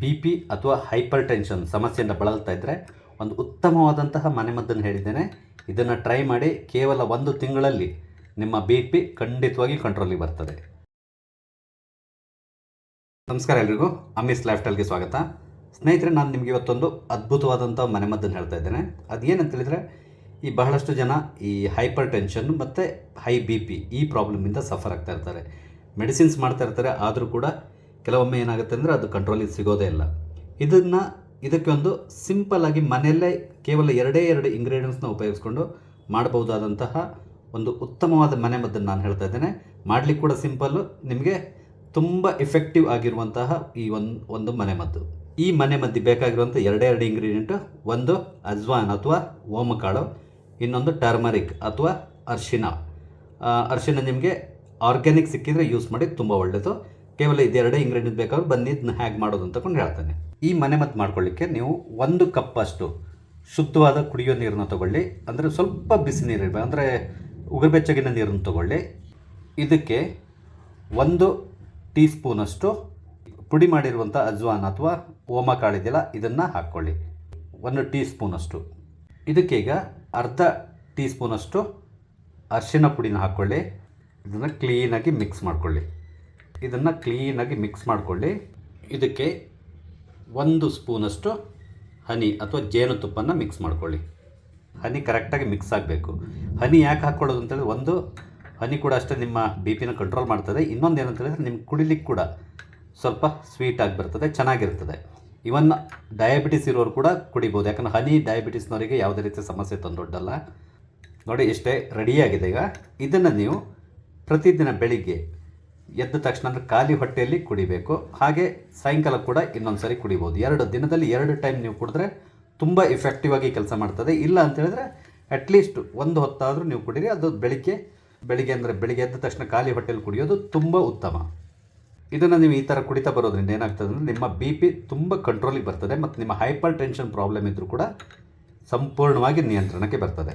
B P ಅಥವಾ hypertension ಸಮಸ್ಯೆಯಿಂದ ಬಳಲ್ತಾ ಇದ್ದರೆ ಒಂದು ಉತ್ತಮವಾದಂತಹ ಮನೆಮದ್ದನ್ನು ಹೇಳಿದ್ದೇನೆ. ಇದನ್ನು ಟ್ರೈ ಮಾಡಿ ಕೇವಲ ಒಂದು ತಿಂಗಳಲ್ಲಿ ನಿಮ್ಮ ಬಿ ಪಿ ಖಂಡಿತವಾಗಿ ಕಂಟ್ರೋಲಿಗೆ ಬರ್ತದೆ. ನಮಸ್ಕಾರ ಎಲ್ರಿಗೂ. ಅಮಿಸ್ ಲೈಫ್ ಸ್ಟೈಲ್ಗೆ ಸ್ವಾಗತ. ಸ್ನೇಹಿತರೆ, ನಾನು ನಿಮಗೆ ಇವತ್ತೊಂದು ಅದ್ಭುತವಾದಂಥ ಮನೆಮದ್ದನ್ನು ಹೇಳ್ತಾ ಇದ್ದೇನೆ. ಅದೇನಂತ ಹೇಳಿದರೆ, ಈ ಬಹಳಷ್ಟು ಜನ ಈ ಹೈಪರ್ ಟೆನ್ಷನ್ ಮತ್ತು ಹೈ ಬಿ ಪಿ ಈ ಪ್ರಾಬ್ಲಮಿಂದ ಸಫರ್ ಆಗ್ತಾ ಇರ್ತಾರೆ. ಮೆಡಿಸಿನ್ಸ್ ಮಾಡ್ತಾ ಇರ್ತಾರೆ, ಆದರೂ ಕೂಡ ಕೆಲವೊಮ್ಮೆ ಏನಾಗುತ್ತೆ ಅಂದರೆ ಅದು ಕಂಟ್ರೋಲಿಗೆ ಸಿಗೋದೇ ಇಲ್ಲ. ಇದನ್ನು, ಇದಕ್ಕೆ ಒಂದು ಸಿಂಪಲ್ ಆಗಿ ಮನೆಯಲ್ಲೇ ಕೇವಲ ಎರಡೇ ಎರಡು ಇಂಗ್ರೀಡಿಯೆಂಟ್ಸ್ನ ಉಪಯೋಗಿಸ್ಕೊಂಡು ಮಾಡಬಹುದಾದಂತಹ ಒಂದು ಉತ್ತಮವಾದ ಮನೆಮದ್ದನ್ನು ನಾನು ಹೇಳ್ತಾ ಇದ್ದೇನೆ. ಮಾಡಲಿಕ್ಕೆ ಕೂಡ ಸಿಂಪಲ್ಲು ನಿಮಗೆ ತುಂಬ ಎಫೆಕ್ಟಿವ್ ಆಗಿರುವಂತಹ ಈ ಒಂದು ಒಂದು ಮನೆಮದ್ದು ಈ ಮನೆಮದ್ದು ಬೇಕಾಗಿರುವಂಥ ಎರಡೇ ಎರಡು ಇಂಗ್ರೀಡಿಯೆಂಟು ಒಂದು ಅಜ್ವಾನ್ ಅಥವಾ ಓಮಕಾಳು, ಇನ್ನೊಂದು ಟರ್ಮರಿಕ್ ಅಥವಾ ಅರ್ಶಿನ. ಅರ್ಶಿನ ನಿಮಗೆ ಆರ್ಗ್ಯಾನಿಕ್ ಸಿಕ್ಕಿದರೆ ಯೂಸ್ ಮಾಡಿ ತುಂಬ ಒಳ್ಳೆಯದು ಕೇವಲ ಇದೆರಡೇ ಇಂಗ್ರೀಡಿಯೆಂಟ್ ಬೇಕಾದ್ರೆ ಬನ್ನಿ ಇದನ್ನ ಹೇಗೆ ಮಾಡೋದು ಅಂತ ಕೊಂಡು ಹೇಳ್ತೇನೆ. ಈ ಮನೆಮದ್ದು ಮಾಡ್ಕೊಳ್ಳಿಕ್ಕೆ ನೀವು ಒಂದು ಕಪ್ಪಷ್ಟು ಶುದ್ಧವಾದ ಕುಡಿಯೋ ನೀರನ್ನ ತಗೊಳ್ಳಿ. ಅಂದರೆ ಸ್ವಲ್ಪ ಬಿಸಿ ನೀರು ಇರಬೇಕು. ಅಂದರೆ ಉಗುರುಬೆಚ್ಚಗಿನ ನೀರನ್ನು ತಗೊಳ್ಳಿ. ಇದಕ್ಕೆ ಒಂದು ಟೀ ಸ್ಪೂನಷ್ಟು ಪುಡಿ ಮಾಡಿರುವಂಥ ಅಜ್ವಾನ್ ಅಥವಾ ಓಮ ಕಾಳಿದೆಯಲ್ಲ ಇದನ್ನು ಹಾಕ್ಕೊಳ್ಳಿ ಒಂದು ಟೀ ಸ್ಪೂನಷ್ಟು ಇದಕ್ಕೀಗ ಅರ್ಧ ಟೀ ಸ್ಪೂನಷ್ಟು ಅರಿಶಿನ ಪುಡಿನ ಹಾಕ್ಕೊಳ್ಳಿ ಇದನ್ನು ಕ್ಲೀನಾಗಿ ಮಿಕ್ಸ್ ಮಾಡ್ಕೊಳ್ಳಿ. ಇದನ್ನು ಕ್ಲೀನಾಗಿ ಮಿಕ್ಸ್ ಮಾಡಿಕೊಳ್ಳಿ. ಇದಕ್ಕೆ ಒಂದು ಸ್ಪೂನಷ್ಟು ಹನಿ ಅಥವಾ ಜೇನುತುಪ್ಪನ ಮಿಕ್ಸ್ ಮಾಡ್ಕೊಳ್ಳಿ. ಹನಿ ಕರೆಕ್ಟಾಗಿ ಮಿಕ್ಸ್ ಆಗಬೇಕು. ಹನಿ ಯಾಕೆ ಹಾಕ್ಕೊಳ್ಳೋದು ಅಂತೇಳಿದ್ರೆ ಒಂದು, ಹನಿ ಕೂಡ ಅಷ್ಟೇ ನಿಮ್ಮ ಬಿ ಪಿನ ಕಂಟ್ರೋಲ್ ಮಾಡ್ತದೆ. ಇನ್ನೊಂದು ಏನಂತ ಹೇಳಿದ್ರೆ ನಿಮ್ಗೆ ಕುಡಿಲಿಕ್ಕೆ ಕೂಡ ಸ್ವಲ್ಪ ಸ್ವೀಟ್ ಆಗಿ ಬರ್ತದೆ, ಚೆನ್ನಾಗಿರ್ತದೆ. ಇವನ್ ಡಯಾಬಿಟಿಸ್ ಇರೋರು ಕೂಡ ಕುಡಿಬೋದು. ಯಾಕಂದರೆ ಹನಿ ಡಯಾಬಿಟಿಸ್ನವರಿಗೆ ಯಾವುದೇ ರೀತಿಯ ಸಮಸ್ಯೆ ತಂದೊಡ್ಡಲ್ಲ. ನೋಡಿ, ಇಷ್ಟೇ ರೆಡಿಯಾಗಿದೆ ಈಗ. ಇದನ್ನು ನೀವು ಪ್ರತಿದಿನ ಬೆಳಿಗ್ಗೆ ಎದ್ದ ತಕ್ಷಣ ಅಂದರೆ ಖಾಲಿ ಹೊಟ್ಟೆಯಲ್ಲಿ ಕುಡಿಬೇಕು. ಹಾಗೆ ಸಾಯಂಕಾಲ ಕೂಡ ಇನ್ನೊಂದು ಸರಿ ಕುಡಿಬೋದು. ಎರಡು ದಿನದಲ್ಲಿ ಎರಡು ಟೈಮ್ ನೀವು ಕುಡಿದ್ರೆ ತುಂಬ ಇಫೆಕ್ಟಿವ್ ಆಗಿ ಕೆಲಸ ಮಾಡ್ತದೆ. ಇಲ್ಲ ಅಂತ ಹೇಳಿದ್ರೆ ಅಟ್ಲೀಸ್ಟ್ ಒಂದು ಹೊತ್ತಾದರೂ ನೀವು ಕುಡಿರಿ. ಅದು ಬೆಳಿಗ್ಗೆ ಬೆಳಿಗ್ಗೆ ಅಂದರೆ ಬೆಳಿಗ್ಗೆ ಎದ್ದ ತಕ್ಷಣ ಖಾಲಿ ಹೊಟ್ಟೆಯಲ್ಲಿ ಕುಡಿಯೋದು ತುಂಬ ಉತ್ತಮ. ಇದನ್ನು ನೀವು ಈ ಥರ ಕುಡಿತಾ ಬರೋದ್ರಿಂದ ಏನಾಗ್ತದೆ ಅಂದರೆ ನಿಮ್ಮ ಬಿ ಪಿ ತುಂಬ ಕಂಟ್ರೋಲಿಗೆ ಬರ್ತದೆ. ಮತ್ತು ನಿಮ್ಮ ಹೈಪರ್ ಟೆನ್ಷನ್ ಪ್ರಾಬ್ಲಮ್ ಇದ್ದರೂ ಕೂಡ ಸಂಪೂರ್ಣವಾಗಿ ನಿಯಂತ್ರಣಕ್ಕೆ ಬರ್ತದೆ.